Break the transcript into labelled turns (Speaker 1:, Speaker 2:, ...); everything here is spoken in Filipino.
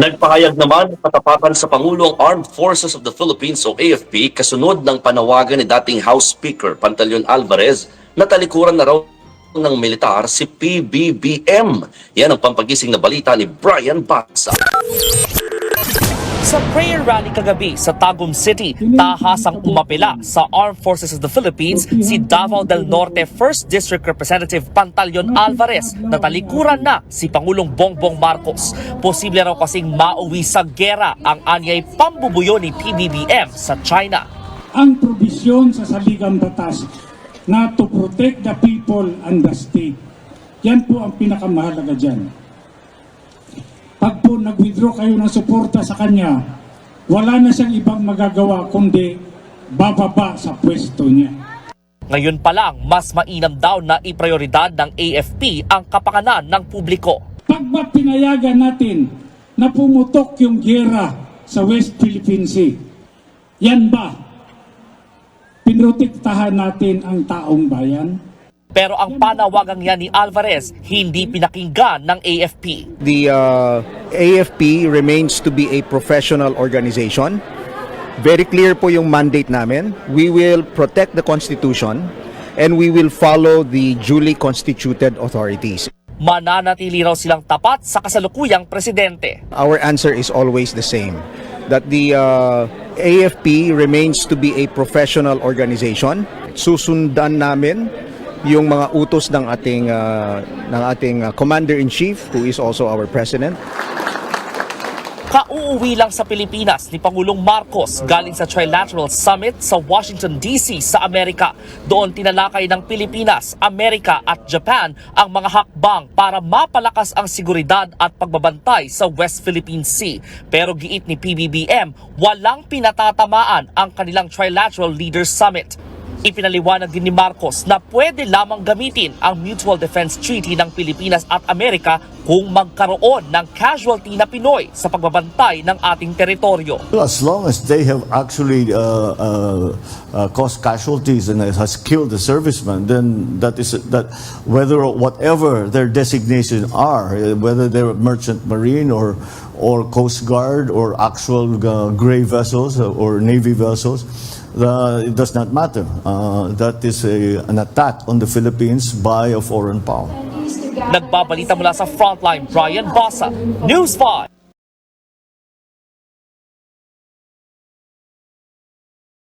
Speaker 1: Nagpahayag naman ng katapatan sa Pangulo ang Armed Forces of the Philippines o AFP kasunod ng panawagan ni dating House Speaker Pantaleon Alvarez na talikuran na raw ng militar si PBBM. Yan ang pampagising na balita ni Brian Batsa.
Speaker 2: Sa prayer rally kagabi sa Tagum City, tahasang umapela sa Armed Forces of the Philippines si Davao del Norte 1st District Representative Pantaleon Alvarez na talikuran na si Pangulong Bongbong Marcos. Posible raw kasing mauwi sa gera ang anyay pambubuyo ni PBBM sa China.
Speaker 3: ang probisyon sa saligang batas na to protect the people and the state. Yan po ang pinakamahalaga dyan. Po nag-withdraw kayo ng suporta sa kanya, wala na siyang ibang magagawa kundi bababa sa pwesto niya.
Speaker 2: Ngayon pa lang, mas mainam daw na iprioridad ng AFP ang kapakanan ng publiko.
Speaker 3: Pag ba pinayagan natin na pumutok yung gera sa West Philippine Sea, yan ba? Pinrotektahan natin ang taong bayan?
Speaker 2: Pero ang panawagang yan ni Alvarez hindi pinakinggan ng AFP.
Speaker 4: The uh, AFP remains to be a professional organization. Very clear po yung mandate namin. We will protect the Constitution and we will follow the duly constituted authorities.
Speaker 2: mananatili raw silang tapat sa kasalukuyang presidente.
Speaker 4: Our answer is always the same that the uh, AFP remains to be a professional organization. Susundan namin yung mga utos ng ating uh, ng ating uh, commander in chief who is also our president.
Speaker 2: Kauuwi lang sa Pilipinas ni Pangulong Marcos galing sa Trilateral Summit sa Washington DC sa Amerika. Doon tinalakay ng Pilipinas, Amerika at Japan ang mga hakbang para mapalakas ang seguridad at pagbabantay sa West Philippine Sea. Pero giit ni PBBM, walang pinatatamaan ang kanilang Trilateral Leaders Summit. Ipinaliwanag din ni Marcos na pwede lamang gamitin ang Mutual Defense Treaty ng Pilipinas at Amerika kung magkaroon ng casualty na Pinoy sa pagbabantay ng ating teritoryo.
Speaker 5: As long as they have actually uh, uh, uh, caused casualties and has killed the servicemen, then that is that whether whatever their designations are, uh, whether they're merchant marine or or coast guard or actual uh, gray vessels or navy vessels. Uh, it does not matter. Uh, that is a, an attack on the Philippines by a foreign power.
Speaker 2: Nagbabalita mula sa Frontline, Brian Basa, News 5.